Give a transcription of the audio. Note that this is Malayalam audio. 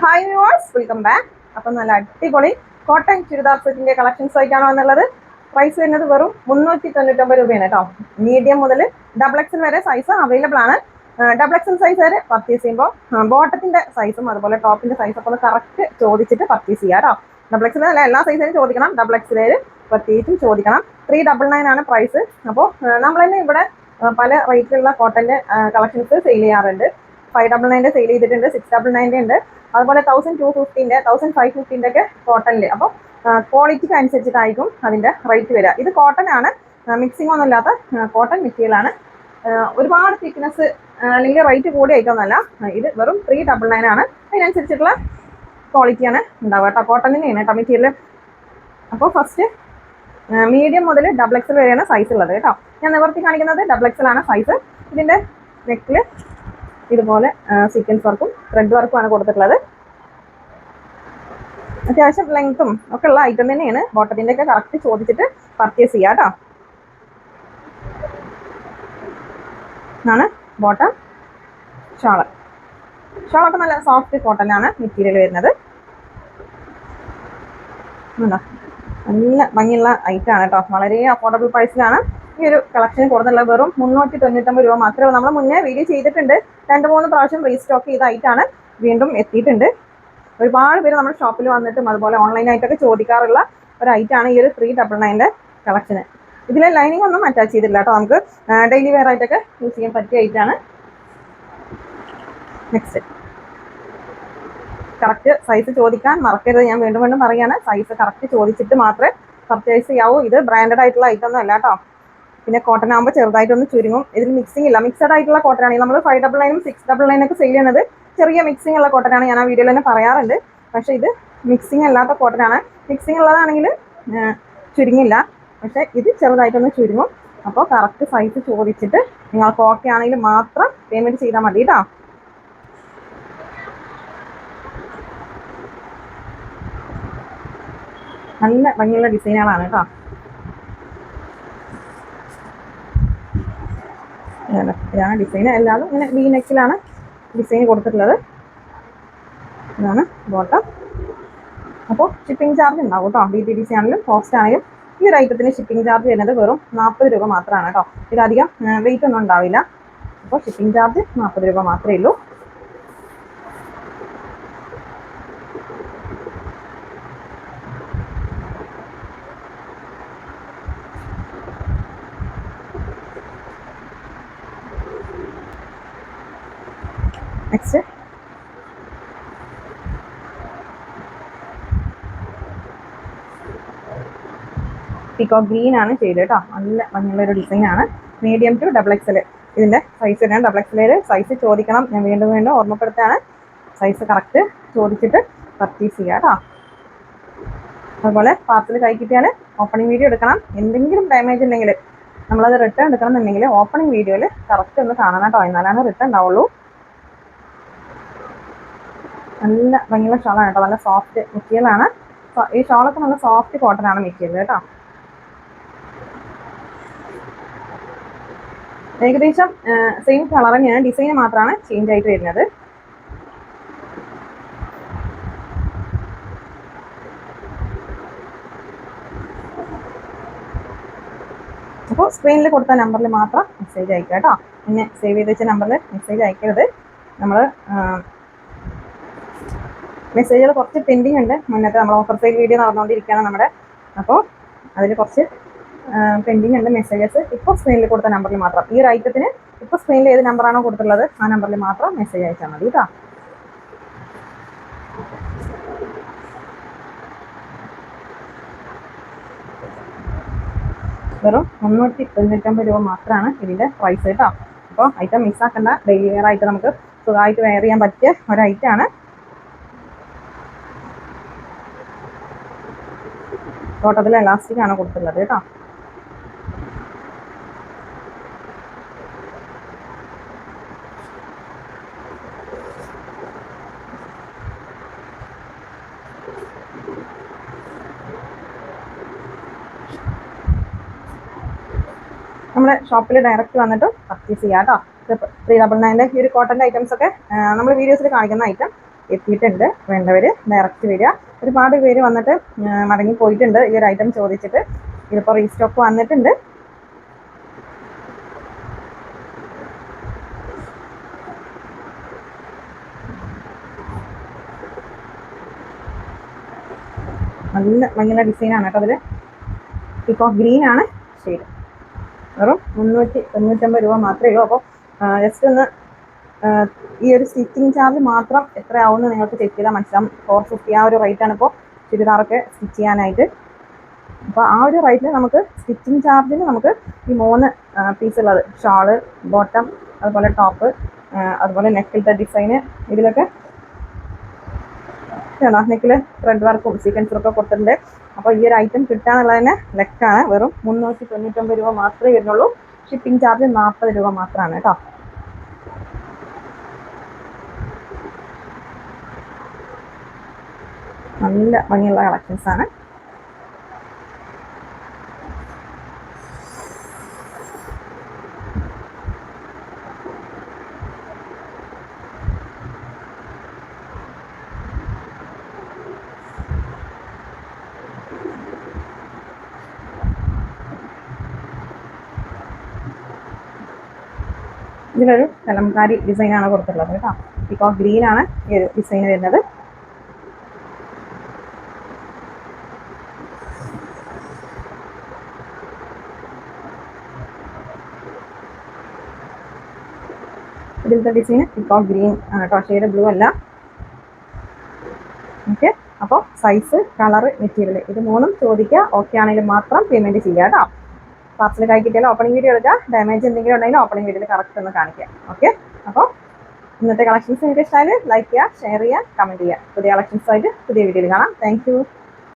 ഹായ് വ്യൂവേഴ്സ് വെൽക്കം ബാക്ക് അപ്പം നല്ല അടിപൊളി കോട്ടൺ ചുരിദാർ സെറ്റിന്റെ കളക്ഷൻസ് ആയിട്ടാണോ എന്നുള്ളത് പ്രൈസ് വരുന്നത് വെറും മുന്നൂറ്റി തൊണ്ണൂറ്റൊമ്പത് രൂപയാണ് കേട്ടോ. മീഡിയം മുതൽ ഡബിൾ എക്സൽ വരെ സൈസ് അവൈലബിൾ ആണ്. ഡബിൾ എക്സൽ സൈസ് വരെ പർച്ചേസ് ചെയ്യുമ്പോൾ ബോട്ടത്തിന്റെ സൈസും അതുപോലെ ടോപ്പിന്റെ സൈസൊക്കെ ഒന്ന് കറക്റ്റ് ചോദിച്ചിട്ട് പർച്ചേസ് ചെയ്യാം കേട്ടോ. ഡബിൾ എക്സൽ അല്ല എല്ലാ സൈസിലും ചോദിക്കണം. ഡബിൾ എക്സൽ പ്രത്യേകിച്ചും ചോദിക്കണം. ത്രീ ഡബിൾ നയൻ ആണ് പ്രൈസ് അപ്പോൾ നമ്മൾ തന്നെ ഇവിടെ പല റേറ്റിലുള്ള കോട്ടന്റെ കളക്ഷൻസ് സെയിൽ ചെയ്യാറുണ്ട്. ഫൈവ് ഡബിൾ നയന്റെ സെയിൽ ചെയ്തിട്ടുണ്ട്. സിക്സ് ഡബിൾ നയന്റെ ഉണ്ട്. അതുപോലെ തൗസൻഡ് ടു ഫിഫ്റ്റീന്റെ തൗസൻഡ് ഫൈവ് ഫിഫ്റ്റീന്റെ ഒക്കെ കോട്ടണിൽ അപ്പോൾ ക്വാളിറ്റിക്ക് അനുസരിച്ചിട്ടായിരിക്കും അതിന്റെ റേറ്റ് വരിക. ഇത് കോട്ടൺ ആണ്. മിക്സിംഗ് ഒന്നും ഇല്ലാത്ത കോട്ടൺ മെറ്റീരിയലാണ് ഒരുപാട് തിക്നെസ് അല്ലെങ്കിൽ റേറ്റ് കൂടി ആയിക്കൊന്നല്ല ഇത് വെറും ത്രീ ഡബിൾ നയൻ ആണ്. അതിനനുസരിച്ചിട്ടുള്ള ക്വാളിറ്റിയാണ് ഉണ്ടാവുക കേട്ടോ. കോട്ടണിനെയാണ് കേട്ടോ മെറ്റീരിയൽ അപ്പോൾ ഫസ്റ്റ് മീഡിയം മുതൽ ഡബിൾ എക്സൽ വരെയാണ് സൈസ് ഉള്ളത് കേട്ടോ. ഞാൻ നിവർത്തി കാണിക്കുന്നത് ഡബിൾ എക്സൽ ആണ് സൈസ് ഇതിന്റെ നെക്കിൽ ഇതുപോലെ സീക്വൻസ് വർക്കും ത്രെഡ് വർക്കും ആണ് കൊടുത്തിട്ടുള്ളത്. അത്യാവശ്യം ലെങ്ത്തും ഒക്കെ ഉള്ള ഐറ്റം തന്നെയാണ്. ബോട്ടത്തിന്റെ ഒക്കെ കറക്റ്റ് ചോദിച്ചിട്ട് പർച്ചേസ് ചെയ്യുക കേട്ടോ ആണ് ബോട്ടം ഷാൾ. ഷാളൊക്കെ നല്ല സോഫ്റ്റ് കോട്ടനാണ് മെറ്റീരിയൽ വരുന്നത്? നല്ല ഭംഗിയുള്ള ഐറ്റം ആണ് കേട്ടോ വളരെ അഫോർഡബിൾ പ്രൈസിലാണ് ഈ ഒരു കളക്ഷൻ കൂടുതലുള്ള വെറും മുന്നൂറ്റി തൊണ്ണൂറ്റമ്പത് രൂപ മാത്രമേ നമ്മൾ മുന്നേ വീഡിയോ ചെയ്തിട്ടുണ്ട്. രണ്ട് മൂന്ന് പ്രാവശ്യം റീസ്റ്റോക്ക് ചെയ്തായിട്ടാണ് വീണ്ടും എത്തിയിട്ടുണ്ട്. ഒരുപാട് പേര് നമ്മുടെ ഷോപ്പിൽ വന്നിട്ടും അതുപോലെ ഓൺലൈനായിട്ടൊക്കെ ചോദിക്കാറുള്ള ഒരു ഐറ്റാണ് ഈ ഒരു ത്രീ ഡബിൾ നയന്റെ കളക്ഷന് ഇതിൽ ലൈനിങ് ഒന്നും അറ്റാച്ച് ചെയ്തില്ല കേട്ടോ. നമുക്ക് ഡെയിലി വെയർ ആയിട്ടൊക്കെ യൂസ് ചെയ്യാൻ പറ്റിയ ഐറ്റാണ് നെക്സ്റ്റ് കറക്റ്റ് സൈസ് ചോദിക്കാൻ മറക്കരുത്. ഞാൻ വീണ്ടും വീണ്ടും പറയുകയാണ് സൈസ് കറക്റ്റ് ചോദിച്ചിട്ട് മാത്രമേ പർച്ചേസ് ചെയ്യാവൂ. ഇത് ബ്രാൻഡഡ് ആയിട്ടുള്ള ഐറ്റം ഒന്നും അല്ല കേട്ടോ. പിന്നെ കോട്ടൺ ആകുമ്പോൾ ചെറുതായിട്ടൊന്ന് ചുരുങ്ങും. ഇതിൽ മിക്സിംഗ് ഇല്ല. മിക്സഡ് ആയിട്ടുള്ള കോട്ടൺ ആണെങ്കിൽ നമ്മൾ ഫൈവ് ഡബിൾ നയനും സിക്സ് ഡബിൾ നയനും ഒക്കെ സെയിൽ ചെയ്യുന്നത് ചെറിയ മിക്സിംഗ് ഉള്ള കോട്ടൺ ആണ് ഞാൻ ആ വീഡിയോയിൽ തന്നെ പറയാറുണ്ട്. പക്ഷേ ഇത് മിക്സിംഗ് അല്ലാത്ത കോട്ടൺ ആണ്. മിക്സിംഗ് ഉള്ളതാണെങ്കിൽ ചുരുങ്ങില്ല. പക്ഷേ ഇത് ചെറുതായിട്ടൊന്ന് ചുരുങ്ങും. അപ്പോൾ കറക്റ്റ് സൈസ് ചോദിച്ചിട്ട് നിങ്ങൾക്ക് ഓക്കെ ആണെങ്കിൽ മാത്രം പേയ്മെന്റ് ചെയ്താൽ മതി കേട്ടോ നല്ല ഭംഗിയുള്ള ഡിസൈനുകളാണ് കേട്ടോ ഇതാണ് ഡിസൈൻ എല്ലാതും ഇങ്ങനെ വി നെക്കിലാണ് ഡിസൈൻ കൊടുത്തിട്ടുള്ളത്. ഇതാണ് ബോട്ടം അപ്പോൾ ഷിപ്പിംഗ് ചാർജ് ഉണ്ടാവും കേട്ടോ ബി ടി ഡി സി ആണെങ്കിലും കോസ്റ്റ് ആണെങ്കിലും ഈ ഒരു ഐറ്റത്തിന് ഷിപ്പിംഗ് ചാർജ് വരുന്നത് വെറും നാൽപ്പത് രൂപ മാത്രമാണ് കേട്ടോ ഇതധികം വെയിറ്റ് ഒന്നും ഉണ്ടാവില്ല. അപ്പോൾ ഷിപ്പിംഗ് ചാർജ് നാൽപ്പത് രൂപ മാത്രമേ ഉള്ളൂ. നെക്സ്റ്റ് പീക്കോ ഗ്രീൻ ആണ് ചെയ്തത് കേട്ടോ. നല്ല ഭംഗിയുള്ള ഒരു ഡിസൈൻ ആണ് മീഡിയം ടു ഡബിൾ എക്സൽ ഇതിന്റെ സൈസ് തന്നെയാണ് ഡബിൾ എക്സൽ സൈസ് ചോദിക്കണം. ഞാൻ വീണ്ടും വീണ്ടും ഓർമ്മപ്പെടുത്താണ് സൈസ് കറക്റ്റ് ചോദിച്ചിട്ട് പർച്ചേസ് ചെയ്യുക കേട്ടോ. അതുപോലെ പാർസൽ കൈ കിട്ടിയാൽ ഓപ്പണിംഗ് വീഡിയോ എടുക്കണം. എന്തെങ്കിലും ഡാമേജ് ഉണ്ടെങ്കിൽ നമ്മളത് റിട്ടേൺ എടുക്കണം എന്നുണ്ടെങ്കിൽ ഓപ്പണിംഗ് വീഡിയോയിൽ കറക്റ്റ് ഒന്ന് കാണണം കേട്ടോ. എന്നാലാണ് റിട്ടേൺ ഉണ്ടാവുള്ളൂ. നല്ല ഭംഗിയുള്ള ഷോളാണ് കേട്ടോ. നല്ല സോഫ്റ്റ് മെറ്റീരിയലാണ് ഈ ഷോളൊക്കെ നല്ല സോഫ്റ്റ് കോട്ടൺ ആണ് മെറ്റീരിയൽ കേട്ടോ. ഏകദേശം സെയിം കളർ തന്നെയാണ്. ഡിസൈൻ മാത്രമാണ് ചേഞ്ച് ആയിട്ട് വരുന്നത്. അപ്പോൾ സ്ക്രീനിൽ കൊടുത്ത നമ്പറിൽ മാത്രം മെസ്സേജ് അയക്കുക കേട്ടോ. പിന്നെ സേവ് ചെയ്ത് വെച്ച നമ്പറിൽ മെസ്സേജ് അയക്കരുത്. നമ്മൾ മെസ്സേജുകൾ കുറച്ച് പെൻഡിങ് ഉണ്ട്. മുന്നത്തെ നമ്മൾ ഓഫർ സെയിൽ വീഡിയോ നടന്നുകൊണ്ടിരിക്കുകയാണ് നമ്മുടെ. അപ്പോൾ അതിൽ കുറച്ച് പെൻഡിങ് ഉണ്ട് മെസ്സേജസ് ഇപ്പോൾ സ്ക്രീനിൽ കൊടുത്ത നമ്പറിൽ മാത്രം. ഈ ഒരു ഐറ്റത്തിന് ഇപ്പോൾ സ്ക്രീനിൽ ഏത് നമ്പറാണോ കൊടുത്തിട്ടുള്ളത് ആ നമ്പറിൽ മാത്രം മെസ്സേജ് അയച്ചാൽ മതി കേട്ടോ വെറും മുന്നൂറ്റി തൊണ്ണൂറ്റമ്പത് രൂപ മാത്രമാണ് ഇതിന്റെ പ്രൈസ് കേട്ടോ അപ്പോൾ ഐറ്റം മിസ്സാക്കേണ്ട ഡെയിലി വെയർ ആയിട്ട് നമുക്ക് സുഖമായിട്ട് വെയർ ചെയ്യാൻ പറ്റിയ ഒരു ഐറ്റം തോട്ടത്തിൽ എലാസ്റ്റിക് ആണ് കൊടുത്തിട്ടുള്ളത് കേട്ടോ. നമ്മുടെ ഷോപ്പിൽ ഡയറക്റ്റ് വന്നിട്ട് പർച്ചേസ് ചെയ്യാം കേട്ടോ. ത്രീ ഡബിൾ നയന്റെ ഈ ഒരു കോട്ടന്റെ ഐറ്റംസ് ഒക്കെ നമ്മൾ വീഡിയോസിൽ കാണിക്കുന്ന ഐറ്റം എത്തിയിട്ടുണ്ട്. വേണ്ടവർ ഡയറക്റ്റ് വരിക. ഒരുപാട് പേര് വന്നിട്ട് മടങ്ങി പോയിട്ടുണ്ട് ഈ ഒരു ഐറ്റം ചോദിച്ചിട്ട്. ഇതിപ്പോൾ റീസ്റ്റോക്ക് വന്നിട്ടുണ്ട്. നല്ല ഭംഗിയുള്ള ഡിസൈനാണ് കേട്ടോ അതിൽ ഇപ്പോൾ ഗ്രീൻ ആണ്. ശരി. വെറും മുന്നൂറ്റി തൊണ്ണൂറ്റമ്പത് രൂപ മാത്രമേ ഉള്ളൂ. അപ്പോൾ ജസ്റ്റ് ഒന്ന് ഈ ഒരു സ്റ്റിച്ചിങ് ചാർജ് മാത്രം എത്രയാവുമെന്ന് നിങ്ങൾക്ക് ചെക്ക് ചെയ്താൽ മനസ്സിലാവും. ഫോർ ഫിഫ്റ്റി ആ ഒരു ആണ് ഇപ്പോൾ ചുരിദാറൊക്കെ സ്റ്റിച്ച് ചെയ്യാനായിട്ട്. അപ്പോൾ ആ ഒരു റേറ്റിൽ നമുക്ക് സ്റ്റിച്ചിങ് ചാർജിന് നമുക്ക് ഈ മൂന്ന് പീസ് ഉള്ളത്. ഷാൾ ബോട്ടം അതുപോലെ ടോപ്പ് അതുപോലെ നെക്കിലത്തെ ഡിസൈന് ഇതിലൊക്കെ ണോ നെക്കിൽ ത്രെഡ് വർക്കും സീക്വൻസും ഒക്കെ കൊടുത്തിട്ടുണ്ട്. അപ്പോൾ ഈ ഒരു ഐറ്റം കിട്ടാന്നുള്ളതിന് ലെക്കാണ് വെറും മുന്നൂറ്റി തൊണ്ണൂറ്റൊമ്പത് രൂപ മാത്രമേ വരുന്നുള്ളൂ. ഷിപ്പിംഗ് ചാർജ് നാൽപ്പത് രൂപ മാത്രമാണ് കേട്ടോ. നല്ല ഭംഗിയുള്ള കളക്ഷൻസ് ആണ്. ഇതിലൊരു കലംകാരി ഡിസൈനാണ് കൊടുത്തിട്ടുള്ളത് കേട്ടോ. ഇപ്പോൾ ഗ്രീനാണ് ഈ ഒരു ഡിസൈൻ വരുന്നത്. ഇതിലത്തെ ഡിസൈൻ ഇപ്പോൾ ഗ്രീൻ കേട്ടോ ബ്ലൂ അല്ല. ഓക്കെ അപ്പോൾ സൈസ് കളറ് മെറ്റീരിയൽ ഇത് മൂന്നും ചോദിക്കുക. ഓക്കെ ആണെങ്കിൽ മാത്രം പേയ്മെന്റ് ചെയ്യുക കേട്ടോ. പാർസൽ കൈ കിട്ടിയാലും ഓപ്പണിംഗ് വീഡിയോ എടുക്കുക. ഡാമേജ് എന്തെങ്കിലും ഉണ്ടെങ്കിൽ ഓപ്പണിംഗ് വീഡിയോയിൽ കറക്റ്റ് ഒന്ന് കാണിക്കുക. ഓക്കെ അപ്പോൾ ഇന്നത്തെ കളക്ഷൻസ് നിങ്ങൾക്ക് ഇഷ്ടമായാലും ലൈക്ക് ചെയ്യുക ഷെയർ ചെയ്യുക കമന്റ് ചെയ്യുക. പുതിയ കളക്ഷൻസ് ആയിട്ട് പുതിയ വീഡിയോയിൽ കാണാം. താങ്ക്